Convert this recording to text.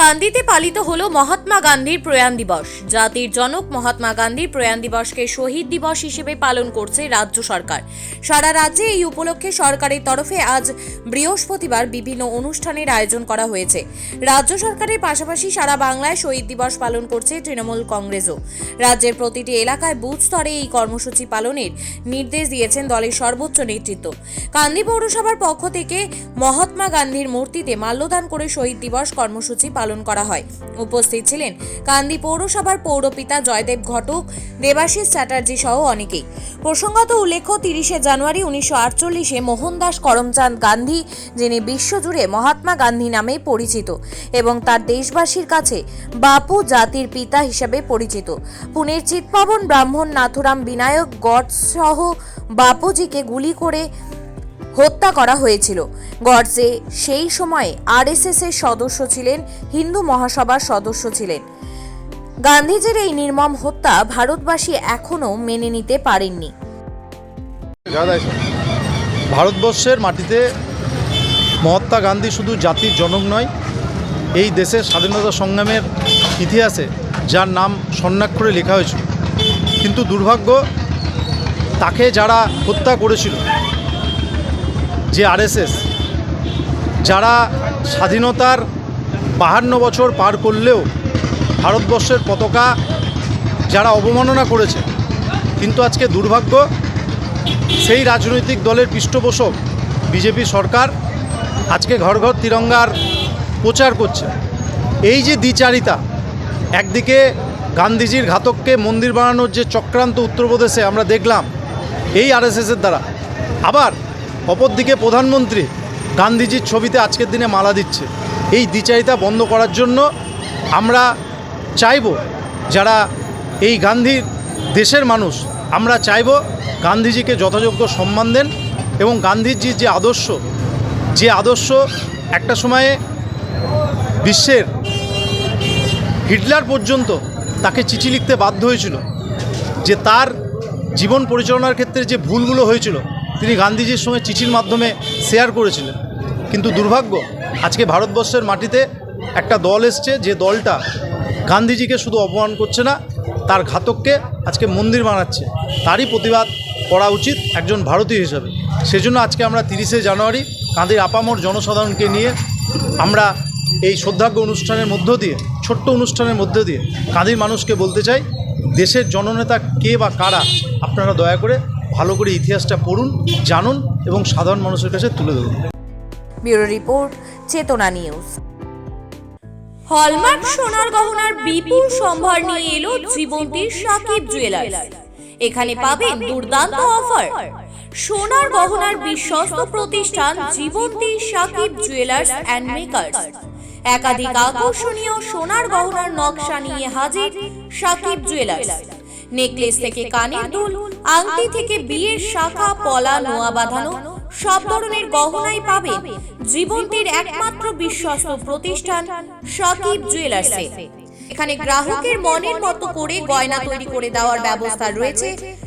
কান্দিতে পালিত হলো মহাত্মা গান্ধীর প্রয়াণ দিবস। জাতির জনক মহাত্মা গান্ধীর প্রয়াণ দিবসকে শহীদ দিবস হিসেবে পালন করছে রাজ্য সরকার। সারা রাজ্যে এই উপলক্ষে সরকারের তরফে আজ বৃহস্পতিবার বিভিন্ন অনুষ্ঠানের আয়োজন করা হয়েছে। রাজ্য সরকারের পাশাপাশি সারা বাংলায় শহীদ দিবস পালন করছে তৃণমূল কংগ্রেসও। রাজ্যের প্রতিটি এলাকায় বুথ স্তরে এই কর্মসূচি পালনের নির্দেশ দিয়েছেন দলের সর্বোচ্চ নেতৃত্ব। কান্দি পৌরসভার পক্ষ থেকে মহাত্মা গান্ধীর মূর্তিতে মাল্যদান করে শহীদ দিবস কর্মসূচি পালন করা হয়। উপস্থিত ছিলেন কান্দি পৌরসভার পৌরপিতা জয়দেব ঘটক, দেবাশিস চ্যাটার্জি সহ অনেকেই। প্রসঙ্গত উল্লেখ্য, তিরিশে জানুয়ারি উনিশশো আটচল্লিশে মোহনদাস করমচাঁদ গান্ধী, যিনি বিশ্বজুড়ে মহাত্মা গান্ধী নামে পরিচিত এবং তার দেশবাসীর কাছে বাপু জাতির পিতা হিসেবে পরিচিত। পুনের চিৎপাবন ব্রাহ্মণ নাথুরাম বিনায়ক গড সহ বাপুজিকে গুলি করে হত্যা করা হয়েছিল। গডসে সেই সময়ে আরএসএস এর সদস্য ছিলেন, হিন্দু মহাসভার সদস্য ছিলেন। গান্ধীজির এই নির্মম হত্যা ভারতবাসী এখনও মেনে নিতে পারেননি। ভারতবর্ষের মাটিতে মহাত্মা গান্ধী শুধু জাতির জনক নয়, এই দেশের স্বাধীনতা সংগ্রামের ইতিহাসে যার নাম স্বর্ণাক্ষরে লেখা হয়েছিল। কিন্তু দুর্ভাগ্য, তাকে যারা হত্যা করেছিল যে আরএসএস, যারা স্বাধীনতার বাহান্ন বছর পার করলেও ভারতবর্ষের পতাকা যারা অবমাননা করেছে, কিন্তু আজকে দুর্ভাগ্য, সেই রাজনৈতিক দলের পৃষ্ঠপোষক বিজেপি সরকার আজকে ঘর ঘর তিরঙ্গার প্রচার করছে। এই যে দ্বিচারিতা, একদিকে গান্ধীজির ঘাতককে মন্দির বানানোর যে চক্রান্ত উত্তরপ্রদেশে আমরা দেখলাম, এই আরএসএসের দ্বারা, আবার অপরদিকে প্রধানমন্ত্রী গান্ধীজির ছবিতে আজকের দিনে মালা দিচ্ছে। এই দ্বিচারিতা বন্ধ করার জন্য আমরা চাইব যারা এই গান্ধীর দেশের মানুষ, আমরা চাইব গান্ধীজিকে যথাযোগ্য সম্মান দেন এবং গান্ধীজির যে আদর্শ যে আদর্শ একটা সময়ে বিশ্বের হিটলার পর্যন্ত তাকে চিঠি লিখতে বাধ্য হয়েছিল, যে তার জীবন পরিচালনার ক্ষেত্রে যে ভুলগুলো হয়েছিল তিনি গান্ধীজির সঙ্গে চিঠির মাধ্যমে শেয়ার করেছিলেন। কিন্তু দুর্ভাগ্য, আজকে ভারতবর্ষের মাটিতে একটা দল এসছে, যে দলটা গান্ধীজিকে শুধু অপমান করছে না, তার ঘাতককে আজকে মন্দির বানাচ্ছে। তারই প্রতিবাদ করা উচিত একজন ভারতীয় হিসাবে। সেজন্য আজকে আমরা তিরিশে জানুয়ারি কাঁদির আপামর জনসাধারণকে নিয়ে আমরা এই শ্রদ্ধাজ্ঞ অনুষ্ঠানের মধ্য দিয়ে, ছোট্ট অনুষ্ঠানের মধ্য দিয়ে কাঁদির মানুষকে বলতে চাই, দেশের জননেতা কে বা কারা, আপনারা দয়া করে ভালো করে ইতিহাসটা পড়ুন, জানুন এবং সাধারণ মানুষের কাছে তুলে ধরুন। Bureau report, Chetna news. Hallmark সোনার গহনার বিপুল সম্ভার নিয়ে এলো জীবন্তীর সাকিব জুয়েলার্স এখানে পাবেন দুর্দান্ত অফার সোনার গহনার বিশ্বস্ত প্রতিষ্ঠান Jibanti Sakib jewellers and makers একাধিক আকর্ষণীয় সোনার গহনার নকশা নিয়ে হাজির সাকিব জুয়েলার্স নেকলেস থেকে কানের দুল আংটি থেকে বিয়ের শাখা পলা নোয়া বাঁধানো সব ধরনের গহনাই পাবে জীবন্তীর একমাত্র বিশ্বস্ত প্রতিষ্ঠান সাকিব জুয়েলার্সে এখানে গ্রাহকের মনের মতো করে গয়না তৈরি করে দেওয়ার ব্যবস্থা রয়েছে।